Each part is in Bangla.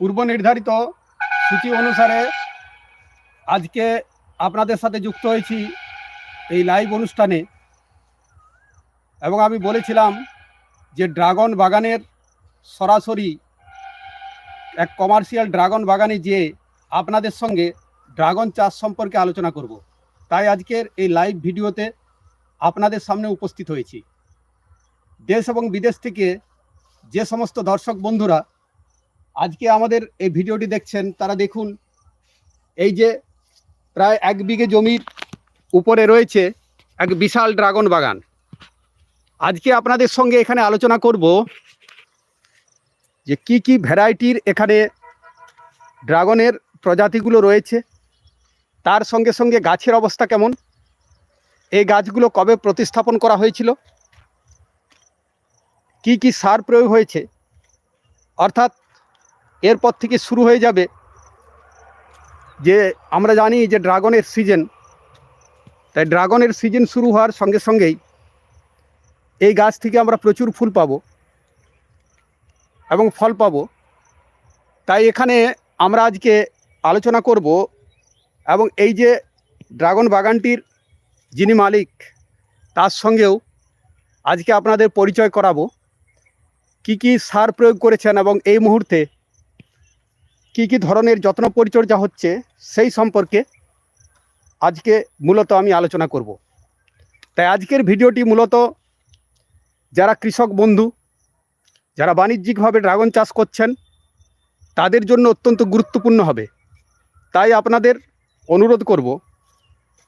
পূর্ব নির্ধারিত সূচি অনুসারে আজকে আপনাদের সাথে যুক্ত হয়েছি এই লাইভ অনুষ্ঠানে। এবং আমি বলেছিলাম যে ড্রাগন বাগানের সরাসরি এক কমার্শিয়াল ড্রাগন বাগানে যেয়ে আপনাদের সঙ্গে ড্রাগন চাষ সম্পর্কে আলোচনা করব। তাই আজকের এই লাইভ ভিডিওতে আপনাদের সামনে উপস্থিত হয়েছি। দেশ এবং বিদেশ থেকে যে সমস্ত দর্শক বন্ধুরা আজকে আমাদের এই ভিডিওটি দেখছেন, তারা দেখুন, এই যে প্রায় এক বিঘে জমির উপরে রয়েছে এক বিশাল ড্রাগন বাগান। আজকে আপনাদের সঙ্গে এখানে আলোচনা করব যে কি কি ভ্যারাইটির এখানে ড্রাগনের প্রজাতিগুলো রয়েছে, তার সঙ্গে সঙ্গে গাছের অবস্থা কেমন, এই গাছগুলো কবে প্রতিস্থাপন করা হয়েছিল, কি কি সার প্রয়োগ হয়েছে, অর্থাৎ এরপর থেকে শুরু হয়ে যাবে যে আমরা জানি যে ড্রাগনের সিজন। তাই ড্রাগনের সিজন শুরু হওয়ার সঙ্গে সঙ্গেই এই গাছ থেকে আমরা প্রচুর ফুল পাবো এবং ফল পাবো। তাই এখানে আমরা আজকে আলোচনা করব এবং এই যে ড্রাগন বাগানটির যিনি মালিক, তার সঙ্গেও আজকে আপনাদের পরিচয় করাবো। কি কি সার প্রয়োগ করেছেন এবং এই মুহূর্তে কি কি ধরনের যত্ন পরিচর্যা হচ্ছে সেই সম্পর্কে আজকে মূলত আমি আলোচনা করব। তাই আজকের ভিডিওটি মূলত যারা কৃষক বন্ধু, যারা বাণিজ্যিকভাবে ড্রাগন চাষ করছেন, তাদের জন্য অত্যন্ত গুরুত্বপূর্ণ হবে। তাই আপনাদের অনুরোধ করব,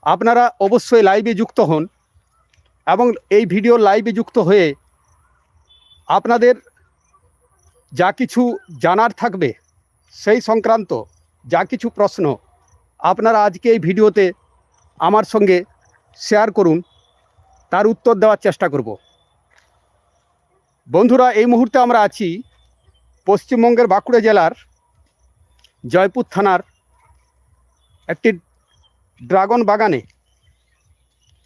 আপনারা অবশ্যই লাইভে যুক্ত হন এবং এই ভিডিও লাইভে যুক্ত হয়ে আপনাদের যা কিছু জানার থাকবে সেই সংক্রান্ত যা কিছু প্রশ্ন আপনারা আজকে এই ভিডিওতে আমার সঙ্গে শেয়ার করুন, তার উত্তর দেওয়ার চেষ্টা করব। বন্ধুরা, এই মুহূর্তে আমরা আছি পশ্চিমবঙ্গের বাঁকুড়া জেলার জয়পুর থানার একটি ড্রাগন বাগানে।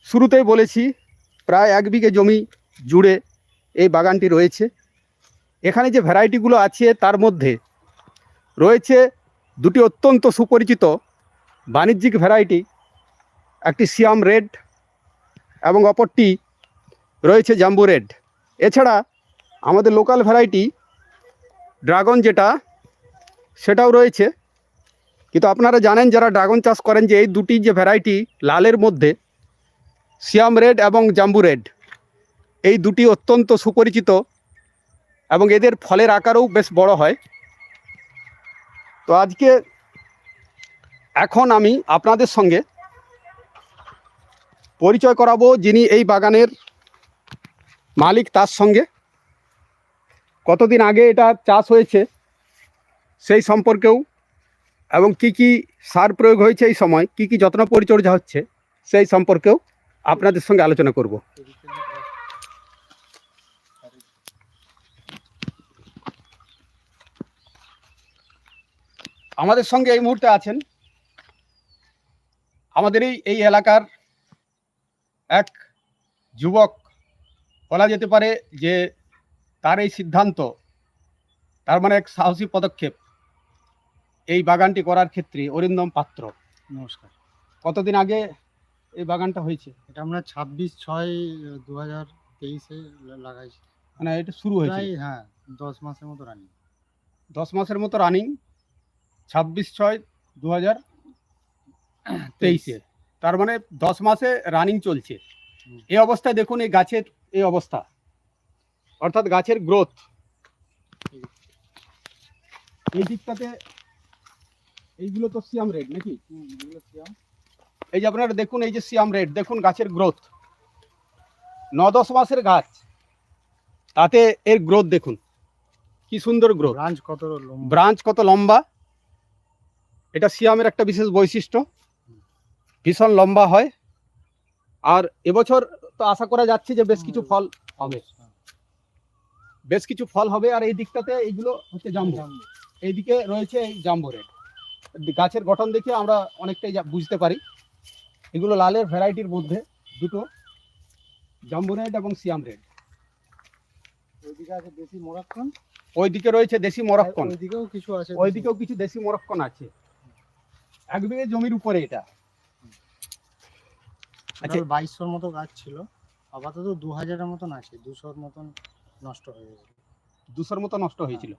শুরুতেই বলেছি, প্রায় এক বিঘে জমি জুড়ে এই বাগানটি রয়েছে। এখানে যে ভ্যারাইটিগুলো আছে, তার মধ্যে রয়েছে দুটি অত্যন্ত সুপরিচিত বাণিজ্যিক ভ্যারাইটি একটি সিয়াম রেড এবং অপরটি রয়েছে জাম্বু রেড এছাড়া আমাদের লোকাল ভ্যারাইটি ড্রাগন যেটা, সেটাও রয়েছে। কিন্তু আপনারা জানেন যারা ড্রাগন চাষ করেন যে এই দুটি যে ভ্যারাইটি লালের মধ্যে সিয়াম রেড এবং জাম্বু রেড এই দুটি অত্যন্ত সুপরিচিত এবং এদের ফলের আকারও বেশ বড় হয়। তো আজকে এখন আমি আপনাদের সঙ্গে পরিচয় করাবো যিনি এই বাগানের মালিক তার সঙ্গে। কতদিন আগে এটা চাষ হয়েছে সেই সম্পর্কেও এবং কি কি সার প্রয়োগ হয়েছে এই সময়, কি কি যত্ন পরিচর্যা হচ্ছে সেই সম্পর্কেও আপনাদের সঙ্গে আলোচনা করব। আমাদের সঙ্গে এই মুহূর্তে আছেন আমাদের এই এই এলাকার এক যুবক। বলা যেতে পারে যে তার এই সিদ্ধান্ত তার মানে এক সাহসী পদক্ষেপ এই বাগানটি করার ক্ষেত্রে অরিন্দম পাত্র। নমস্কার। কতদিন আগে এই বাগানটা হয়েছে? এটা আমরা ছাব্বিশ ছয় দু হাজার তেইশে লাগাইছি। মানে এটা শুরু হয়েছে? হ্যাঁ দশ মাসের মতো রানিং দশ মাসের মতো রানিং ছাব্বিশ ছয় দু হাজার তেইশে। তার মানে দশ মাসে রানিং চলছে। এই অবস্থায় দেখুন এই গাছের এই অবস্থা। অর্থাৎ গাছের গ্রোথ এই দিকটাতে এইগুলো তো সিয়াম রেড নাকি? এই যে আপনারা দেখুন এই যে সিয়াম রেড দেখুন গাছের গ্রোথ ন দশ মাসের গাছ। তাতে এর গ্রোথ দেখুন। কি সুন্দর গ্রোথ ব্রাঞ্চ কত ব্রাঞ্চ কত লম্বা? এটা সিয়ামের একটা বিশেষ বৈশিষ্ট্য। ভীষণ লম্বা হয়। আর এবছর তো আশা করা যাচ্ছে যে বেশ কিছু ফল হবে। বেশ কিছু ফল হবে। আর এই দিকটাতে এইগুলো হচ্ছে জাম্বু। এইদিকে রয়েছে এই জাম্বু রেড গাছের গঠন দেখে আমরা অনেকটাই বুঝতে পারি। এগুলো লালের ভ্যারাইটির মধ্যে দুটো। জাম্বু রেড এবং সিয়াম রেড ওইদিকে আছে দেশি মোরাক্কন। ওইদিকে রয়েছে দেশি মরক্কন। ওইদিকেও কিছু আছে ওইদিকেও কিছু দেশি মরক্কন আছে। এক বিঘে জমির উপরে এটা। আচ্ছা। বাইশশোর মতো গাছ ছিল। আপাতত দু হাজারের মতন আছে। দুশোর মতন নষ্ট হয়ে গেছে। দুশোর মতো নষ্ট হয়েছিল।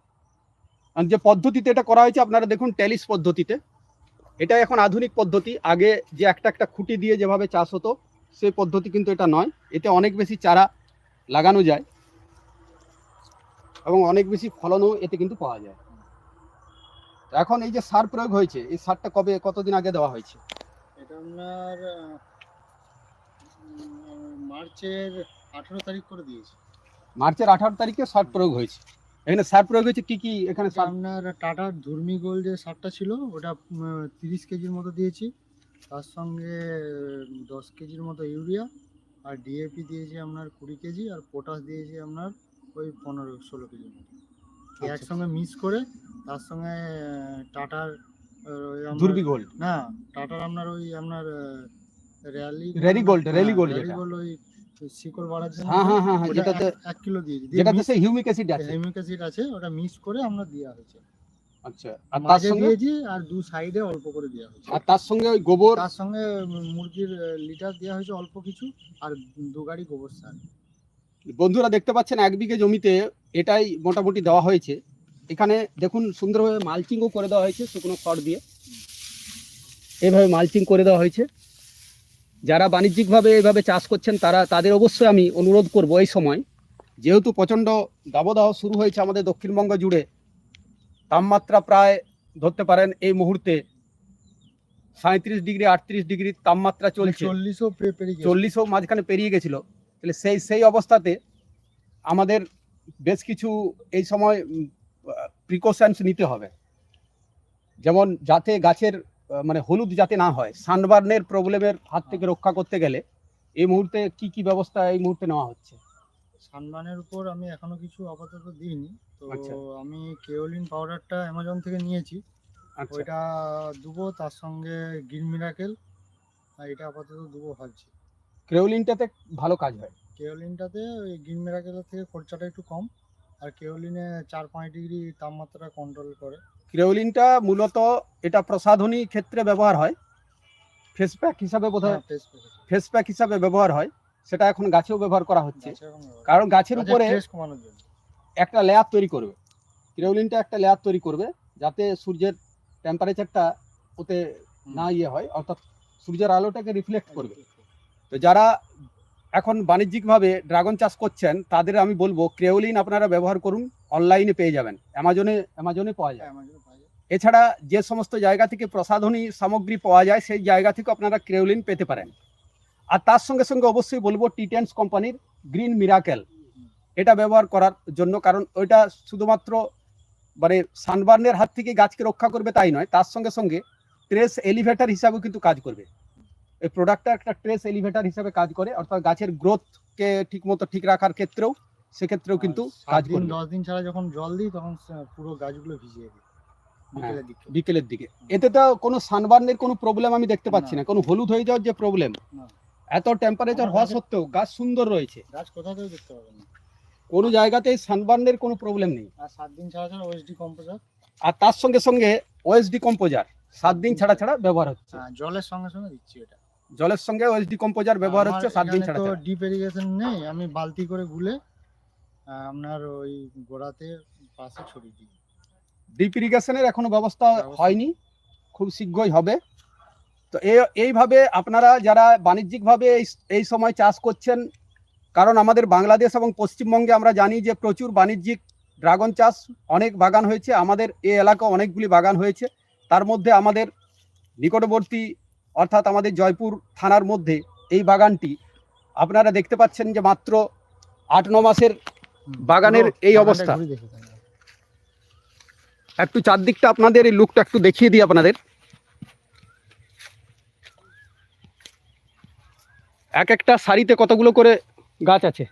আর যে পদ্ধতিতে এটা করা হয়েছে আপনারা দেখুন টেলিস পদ্ধতিতে। এটা এখন আধুনিক পদ্ধতি। আগে যে একটা একটা খুঁটি দিয়ে যেভাবে চাষ হতো সেই পদ্ধতি কিন্তু এটা নয়। এতে অনেক বেশি চারা লাগানো যায় এবং অনেক বেশি ফলনও এতে কিন্তু পাওয়া যায়। এখন এই যে সার প্রয়োগ হয়েছে এই সারটা কবে কতদিন আগে দেওয়া হয়েছে? এটা আপনার মার্চের আঠেরো তারিখ করে দিয়েছি। মার্চের আঠারো তারিখে সার প্রয়োগ হয়েছে। এখানে সার প্রয়োগ হয়েছে কি কি এখানে আপনার টাটার ধর্মি গোল যে সারটা ছিল ওটা তিরিশ কেজির মতো দিয়েছি। তার সঙ্গে দশ কেজির মতো ইউরিয়া আর ডিএপি দিয়েছি আপনার কুড়ি কেজি আর পটাশ দিয়েছি আপনার ওই পনেরো ষোলো কেজির মতো। একসঙ্গে মিক্স করে তার সঙ্গে টাটার ওই দুর্বি গোল্ড না টাটার আপনার ওই আপনার rally Rally Gold, Rally Gold যেটা। র্যালি গোল্ড ওই শিকড় বাড়ার জন্য হ্যাঁ হ্যাঁ হ্যাঁ হ্যাঁ যেটাতে এক- এক কিলো দিয়েছি যেটাতে সেই হিউমিক অ্যাসিড আছে। হেমিক অ্যাসিড আছে ওটা মিক্স করে আমরা দেওয়া হয়েছে। আচ্ছা আর তার সঙ্গে? দিয়েছি আর দু সাইডে অল্প করে দেওয়া হয়েছে। আর তার সঙ্গে ওই গোবর? তার সঙ্গে মুরগির লিটার দেওয়া হয়েছে অল্প কিছু আর দু গাড়ি গোবর সার। বন্ধুরা দেখতে পাচ্ছেন এক বিঘে জমিতে এটাই মোটামুটি দেওয়া হয়েছে। এখানে দেখুন সুন্দরভাবে মালচিংও করে দেওয়া হয়েছে শুকনো খড় দিয়ে। এইভাবে মালচিং করে দেওয়া হয়েছে। যারা বাণিজ্যিকভাবে এইভাবে চাষ করছেন তারা তাদের অবশ্যই আমি অনুরোধ করব এই সময় যেহেতু প্রচণ্ড দাবদাহ শুরু হয়েছে আমাদের দক্ষিণবঙ্গ জুড়ে তাপমাত্রা প্রায় ধরতে পারেন এই মুহূর্তে সাঁত্রিশ ডিগ্রি আটত্রিশ ডিগ্রি তাপমাত্রা চলছে। চল্লিশও চল্লিশও মাঝখানে পেরিয়ে গেছিল। তাহলে সেই সেই অবস্থাতে আমাদের বেশ কিছু এই সময় প্রিকশনস নিতে হবে। যেমন যাতে গাছের মানে হলুদ যাতে না হয় সানবার্নের প্রবলেমের হাত থেকে রক্ষা করতে গেলে এই মুহূর্তে কি কি ব্যবস্থা এই মুহূর্তে নেওয়া হচ্ছে? সানবার্নের উপর আমি এখনও কিছু আপাতত দিইনি। তো আচ্ছা। আমি কেওলিন পাউডারটা অ্যামাজন থেকে নিয়েছি। আচ্ছা। ওইটা দুবো তার সঙ্গে গ্রিন মিরাকেল এটা আপাতত দুবো ভাবছি। ক্রেওলিনটাতে ভালো কাজ হয়। কেওলিনটাতে ওই গ্রিন মিরাকেলের থেকে খরচাটা একটু কম আর কেওলিনে চার পাঁচ ডিগ্রি তাপমাত্রা কন্ট্রোল করে। ক্রেওলিনটা মূলত এটা প্রসাধনী ক্ষেত্রে ব্যবহার হয়। ফেস প্যাক হিসাবে বোধহয় হ্যাঁ, ফেস প্যাক হিসাবে। ব্যবহার হয়। সেটা এখন গাছেও ব্যবহার করা হচ্ছে। কারণ গাছের উপরে একটা লেয়ার তৈরি করবে। ক্রিওলিনটা একটা লেয়ার তৈরি করবে যাতে সূর্যের টেম্পারেচারটা ওতে না ইয়ে হয় অর্থাৎ সূর্যের আলোটাকে রিফ্লেক্ট করবে। তো যারা এখন বাণিজ্যিকভাবে ড্রাগন চাষ করছেন তাদের আমি বলব ক্রেওলিন আপনারা ব্যবহার করুন অনলাইনে পেয়ে যাবেন। অ্যামাজনে অ্যামাজনে পাওয়া যায়। এছাড়া যে সমস্ত জায়গা থেকে প্রসাধনী সামগ্রী পাওয়া যায় সেই জায়গা থেকে আপনারা ক্রেওলিন পেতে পারেন। আর তার সঙ্গে সঙ্গে অবশ্যই বলব টিটেন্স কোম্পানির গ্রিন মিরাকেল। এটা ব্যবহার করার জন্য কারণ ওইটা শুধুমাত্র মানে সানবার্নের হাত থেকে গাছকে রক্ষা করবে তাই নয় তার সঙ্গে সঙ্গে ট্রেস এলিভেটার হিসাবেও কিন্তু কাজ করবে। এই প্রোডাক্টটা একটা ট্রেস এলিভেটার হিসাবে কাজ করে অর্থাৎ গাছের গ্রোথকে ঠিকমতো ঠিক রাখার ক্ষেত্রেও সেক্ষেত্রেও কিন্তু কাজ দিন, করবে। দশ দিন ছাড়া যখন জল দিই তখন পুরো গাছগুলো ভিজিয়ে দিই বিকেলের দিকে। এতে তো কোনো সানবার্নের কোনো প্রবলেম আমি দেখতে পাচ্ছি না। কোনো হলুদ হয়ে যাওয়ার যে প্রবলেম এত টেম্পারেচার হওয়া সত্ত্বেও গাছ সুন্দর রয়েছে। গাছ কোথাতেও দেখতে পাবেন না। কোনো জায়গাতেই সানবার্নের কোনো প্রবলেম নেই। আর সাত দিন ছাড়া ছাড়া ওএসডি কম্পোজার আর তার সঙ্গে সঙ্গে ওএসডি কম্পোজার সাত দিন ছাড়া ছাড়া ব্যবহার হচ্ছে। জলের সঙ্গে সঙ্গে দিচ্ছি এটা জলের সঙ্গে ওএসডি কম্পোজার ব্যবহার হচ্ছে সাত দিন ছাড়া তো ডিপ ইরিগেশন নেই আমি বালতি করে গুলে আপনার ওই গোড়াতে পাশে ছড়িয়ে দিই। ডিপ ইরিগেশনের এখনও ব্যবস্থা হয়নি খুব শীঘ্রই হবে। তো এইভাবে আপনারা যারা বাণিজ্যিকভাবে এই এই সময় চাষ করছেন কারণ আমাদের বাংলাদেশ এবং পশ্চিমবঙ্গে আমরা জানি যে প্রচুর বাণিজ্যিক ড্রাগন চাষ অনেক বাগান হয়েছে আমাদের এই এলাকা অনেকগুলি বাগান হয়েছে। তার মধ্যে আমাদের নিকটবর্তী অর্থাৎ আমাদের জয়পুর থানার মধ্যে এই বাগানটি আপনারা দেখতে পাচ্ছেন যে মাত্র আট ন মাসের বাগানের এই অবস্থা। একটু চারদিকটা আপনাদের এই লুকটা একটু দেখিয়ে দিই আপনাদের। এক একটা সারিতে কতগুলো করে গাছ আছে?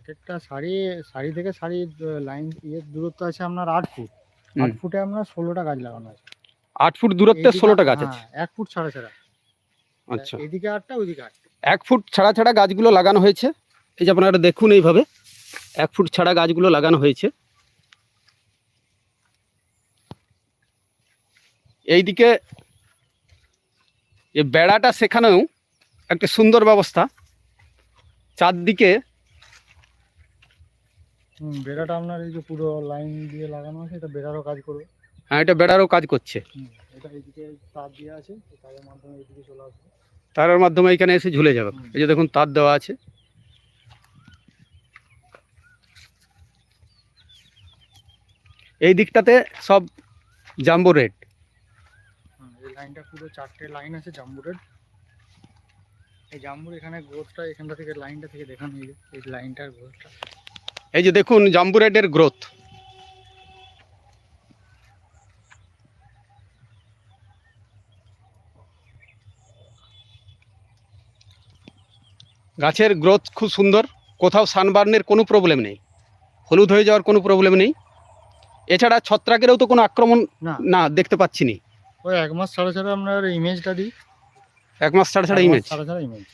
এক একটা শাড়ি শাড়ি থেকে শাড়ির লাইন ইয়ের দূরত্ব আছে আপনার আট ফুট। আট ফুটে আপনার ষোলোটা গাছ লাগানো আছে। আট ফুট দূরত্বে ষোলোটা গাছ আছে। হ্যাঁ, এক ফুট ছাড়া ছাড়া। আচ্ছা। এদিকে আটটা ওইদিকে আটটা এক ফুট ছাড়া ছাড়া গাছগুলো লাগানো হয়েছে। এই যে আপনারা দেখুন এইভাবে। এক ফুট ছাড়া গাছগুলো লাগানো হয়েছে। এইদিকে যে বেড়াটা সেখানেও একটা সুন্দর ব্যবস্থা। চারদিকে বেড়াটা আপনার এই যে পুরো লাইন দিয়ে লাগানো আছে এটা বেড়ারও কাজ করবে। হ্যাঁ এটা বেড়ারও কাজ করছে। তারের মাধ্যমে এখানে এসে ঝুলে যাবে। এই যে দেখুন তার দেওয়া আছে। এই দিকটাতে সব জাম্বো রেড। লাইনটা পুরো চারটে লাইন আছে জাম্বুরের এই জাম্বুর এখানে গ্রোথটা এখানটা থেকে লাইনটা থেকে দেখান এই লাইনটার গ্রোথটা এই যে দেখুন জাম্বু রেডের গ্রোথ গাছের গ্রোথ খুব সুন্দর কোথাও সানবার্নের কোনো প্রবলেম নেই। হলুদ হয়ে যাওয়ার কোনো প্রবলেম নেই। এছাড়া ছত্রাকেরও তো কোনো আক্রমণ না। দেখতে পাচ্ছি নি ওই এক মাস ছাড়া ছাড়া আপনার ইমেজটা দিই। এক মাস ছাড়া ছাড়া ইমেজ ছাড়া ছাড়া ইমেজ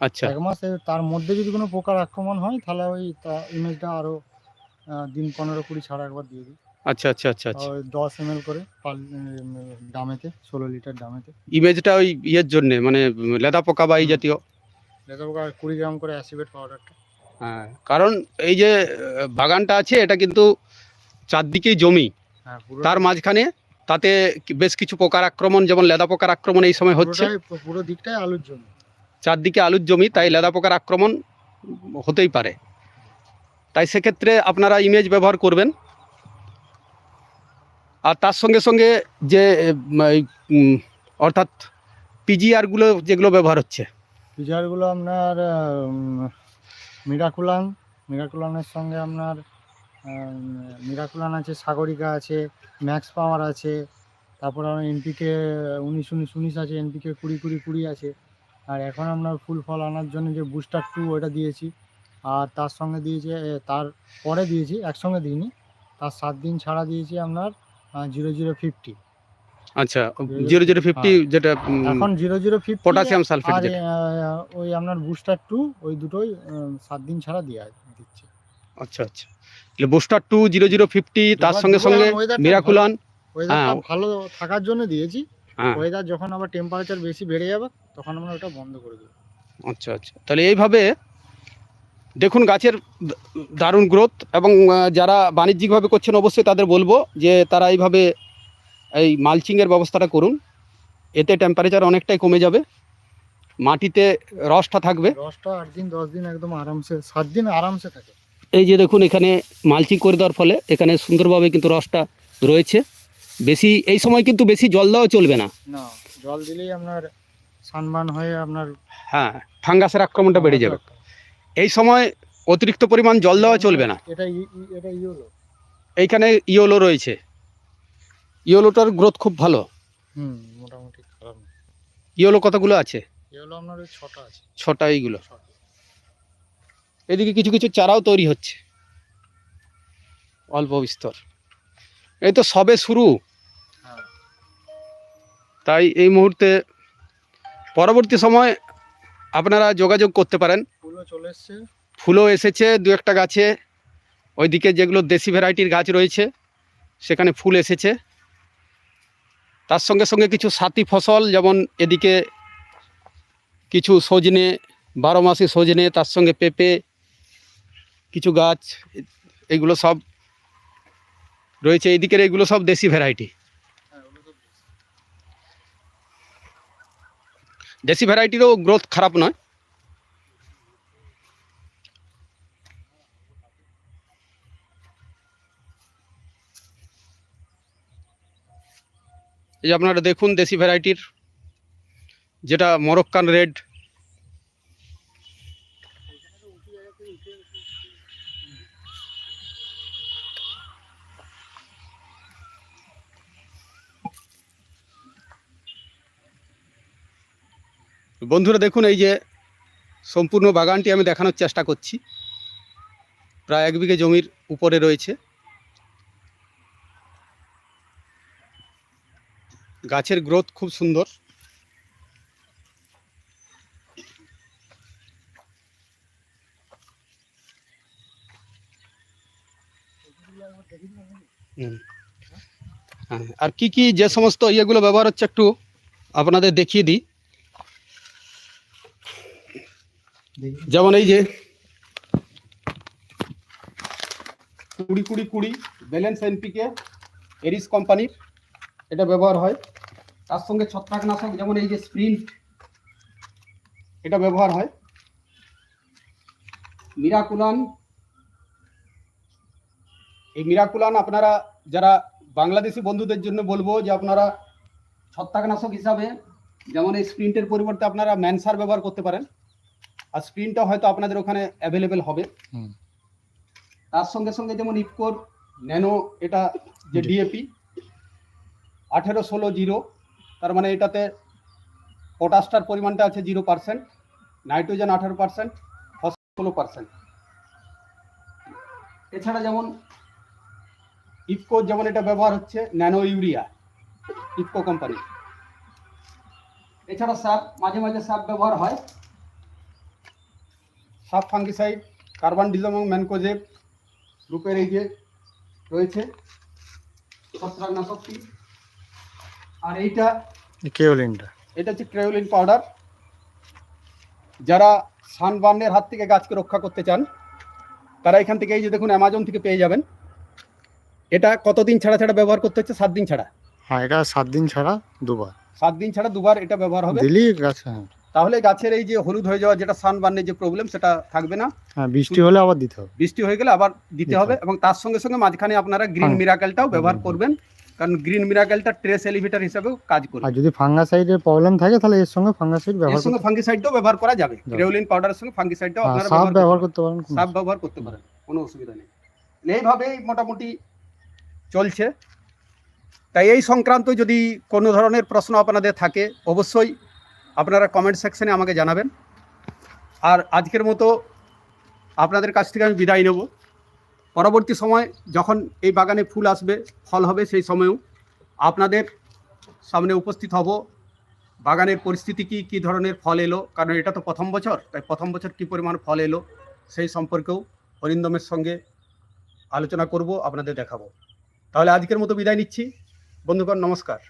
আচ্ছা। এক মাস তার মধ্যে যদি কোনো পোকার আক্রমণ হয় তাহলে ওই ইমেজটা আরও আহ, দিন পনেরো কুড়ি ছাড়া একবার দিয়ে দিই। আচ্ছা আচ্ছা আচ্ছা আচ্ছা। ওই দশ এম করে ডামেতে ষোলো লিটার ডামেতে। ইমেজটা ওই ইয়ের জন্যে মানে লেদা পোকা বা এই জাতীয়? কুড়ি গ্রাম করে অ্যাসিবেট পাউডারটা। হ্যাঁ কারণ এই যে বাগানটা আছে এটা কিন্তু চারদিকেই জমি। হ্যাঁ তার মাঝখানে তাতে বেশ কিছু পোকার আক্রমণ যেমন লেদা পোকার আক্রমণ এই সময় হচ্ছে। পুরো দিকটাই আলুর জন্য চারদিকে আলুর জমি তাই লেদা পোকার আক্রমণ হতেই পারে। তাই সেক্ষেত্রে আপনারা ইমেজ ব্যবহার করবেন। আর তার সঙ্গে সঙ্গে যে অর্থাৎ পিজিআরগুলো যেগুলো ব্যবহার হচ্ছে। ফিচারগুলো আপনার মিরাকুলান, মিরাকুলানের সঙ্গে আপনার মিরাকুলান আছে, সাগরিকা আছে, ম্যাক্স পাওয়ার আছে, তারপর আপনার এনপিকে উনিশ উনিশ উনিশ আছে, এনপিকে কুড়ি কুড়ি কুড়ি আছে। আর এখন আপনার ফুল ফল আনার জন্য যে বুস্টার টু ওটা দিয়েছি। আর তার সঙ্গে দিয়েছি তার পরে দিয়েছি, একসঙ্গে দিইনি, তার সাত দিন ছাড়া দিয়েছি আপনার জিরো জিরো, ফিফটি। আচ্ছা জিরো জিরো ফিফটি যেটা এখন zero zero fifty potassium sulphate যেটা। ওই আপনার বুস্টার টু ওই দুটোই সাত দিন ছাড়া দেওয়া দিচ্ছে। আচ্ছা আচ্ছা। Booster two zero zero fifty তার সঙ্গে সঙ্গে মিরাকুলান হ্যাঁ। ভালো থাকার জন্য দিয়েছি হ্যাঁ। ওয়েদার যখন আবার টেম্পারেচার বেশি বেড়ে যাবে তখন আমরা ওটা বন্ধ করে দেবো। আচ্ছা আচ্ছা। তাহলে এইভাবে দেখুন গাছের দারুণ গ্রোথ এবং যারা বাণিজ্যিকভাবে করছেন অবশ্যই তাদের বলব যে তারা এইভাবে এই মালচিংয়ের ব্যবস্থাটা করুন। এতে টেম্পারেচার অনেকটাই কমে যাবে। মাটিতে রসটা থাকবে। দশটা আট দিন দশ দিন একদম আরামসে সাত দিন আরামসে থাকে। এই যে দেখুন এখানে মালচিং করে দেওয়ার ফলে এখানে সুন্দরভাবে কিন্তু রসটা রয়েছে। বেশি এই সময় কিন্তু বেশি জল দেওয়া চলবে না। না জল দিলেই আপনার সানবান হয়ে আপনার হ্যাঁ ফাঙ্গাসের আক্রমণটা বেড়ে যাবে। এই সময় অতিরিক্ত পরিমাণ জল দেওয়া চলবে না। এটা এটা ইয়েলো। এইখানে ইয়োলো রয়েছে। ইয়োলোটার গ্রোথ খুব ভালো। হুম মোটামুটি খারাপ না। ইয়োলো কতগুলো আছে? ইয়েলো আপনার ওই ছটা আছে। ছটা। এইগুলো এদিকে কিছু কিছু চারাও তৈরি হচ্ছে। অল্প বিস্তর। এই তো সবে শুরু। হ্যাঁ। তাই এই মুহূর্তে পরবর্তী সময় আপনারা যোগাযোগ করতে পারেন। ফুলও চলে এসছে। ফুলও এসেছে দু একটা গাছে। ওইদিকে যেগুলো দেশি ভ্যারাইটির গাছ রয়েছে সেখানে ফুল এসেছে। তার সঙ্গে সঙ্গে কিছু সাথী ফসল, যেমন এদিকে কিছু সজনে, বারো মাসে সজনে, তার সঙ্গে পেঁপে, কিছু গাছ, এগুলো সব রয়েছে। এদিকের এগুলো সব দেশি ভ্যারাইটি দেশি ভ্যারাইটিরও গ্রোথ খারাপ নয়। এই যে আপনারা দেখুন দেশি ভ্যারাইটির, যেটা মরক্কান রেড। বন্ধুরা দেখুন, এই যে সম্পূর্ণ বাগানটি আমি দেখানোর চেষ্টা করছি। প্রায় এক বিঘে জমির উপরে রয়েছে। গাছের গ্রোথ খুব সুন্দর। হ্যাঁ আর কি কি যে সমস্ত ইয়েগুলো ব্যবহার হচ্ছে একটু আপনাদের দেখিয়ে দিই। যেমন এই যে কুড়ি কুড়ি কুড়ি ব্যালেন্স এনপিকে এরিস কোম্পানির এটা ব্যবহার হয়। তার সঙ্গে ছত্রাকনাশক যেমন এই যে স্প্রিন্ট এটা ব্যবহার হয়। মিরাকুলান এই মিরাকুলান আপনারা যারা বাংলাদেশি বন্ধুদের জন্য বলব যে আপনারা ছত্রাকনাশক হিসাবে যেমন এই স্প্রিন্টের পরিবর্তে আপনারা ম্যানসার ব্যবহার করতে পারেন। আর স্ক্রিনটা হয়তো আপনাদের ওখানে অ্যাভেলেবেল হবে। তার সঙ্গে সঙ্গে যেমন ইফকোর ন্যানো এটা যে ডিএপি আঠেরো ষোলো জিরো তার মানে এটাতে পটাশটার পরিমাণটা আছে জিরো পার্সেন্ট নাইট্রোজেন আঠেরো পার্সেন্ট ষোলো পার্সেন্ট এছাড়া যেমন ইফকো যেমন এটা ব্যবহার হচ্ছে ন্যানো ইউরিয়া ইফকো কোম্পানি এছাড়া সাপ মাঝে মাঝে সাপ ব্যবহার হয়। সাব ফাঙ্গিসাইড কার্বন ডিজম এবং ম্যানকোজেব গ্রুপের এই যে রয়েছে, ছত্রাকনাশকটি। আর এইটা কেওলিনটা এটা হচ্ছে ক্রেওলিন পাউডার যারা সানবার্নের হাত থেকে গাছকে রক্ষা করতে চান তারা এখান থেকে এই যে দেখুন অ্যামাজন থেকে পেয়ে যাবেন। এটা কতদিন ছাড়া ছাড়া ব্যবহার করতে হচ্ছে? সাত দিন ছাড়া। হ্যাঁ এটা সাত দিন ছাড়া দুবার। সাত দিন ছাড়া দুবার এটা ব্যবহার হবে। দিলি গাছ হ্যাঁ। তাহলে গাছের এই যে হলুদ হয়ে যাওয়া যেটা সানবার্নের যে প্রবলেম সেটা থাকবে না। হ্যাঁ বৃষ্টি হলে আবার দিতে হবে। বৃষ্টি হয়ে গেলে আবার দিতে হবে। এবং তার সঙ্গে সঙ্গে মাঝখানে আপনারা গ্রিন হ্যাঁ। মিরাকেলটাও ব্যবহার করবেন। কারণ গ্রিন মিরাকেলটা ট্রেস এলিভেটর হিসেবেও কাজ করবে। আর যদি ফাঙ্গাসাইডের প্রবলেম থাকে তাহলে এর সঙ্গে ফাঙ্গাসাইড ব্যবহার এর সঙ্গে ফাঙ্গিসাইডও ব্যবহার করা যাবে। ক্রেওলিন পাউডারের সঙ্গে ফাঙ্গিসাইডটাও হ্যাঁ, আপনারা সাপ ব্যবহার করতে পারেন সাপ ব্যবহার করতে পারেন কোনো অসুবিধা নেই। এইভাবেই মোটামুটি চলছে। তাই এই সংক্রান্ত যদি কোনো ধরনের প্রশ্ন আপনাদের থাকে অবশ্যই আপনারা কমেন্ট সেকশনে আমাকে জানাবেন। আর আজকের মতো আপনাদের কাছ থেকে আমি বিদায় নেব। পরবর্তী সময় যখন এই বাগানে ফুল আসবে, ফল হবে, সেই সময়েও আপনাদের সামনে উপস্থিত হব। বাগানের পরিস্থিতি কি, কী ধরনের ফল এলো? কারণ এটা তো প্রথম বছর, তাই প্রথম বছর কী পরিমাণ ফল এলো, সেই সম্পর্কেও অরিন্দমের সঙ্গে আলোচনা করব, আপনাদের দেখাবো। তাহলে আজকের মতো বিদায় নিচ্ছি। বন্ধুগণ, নমস্কার।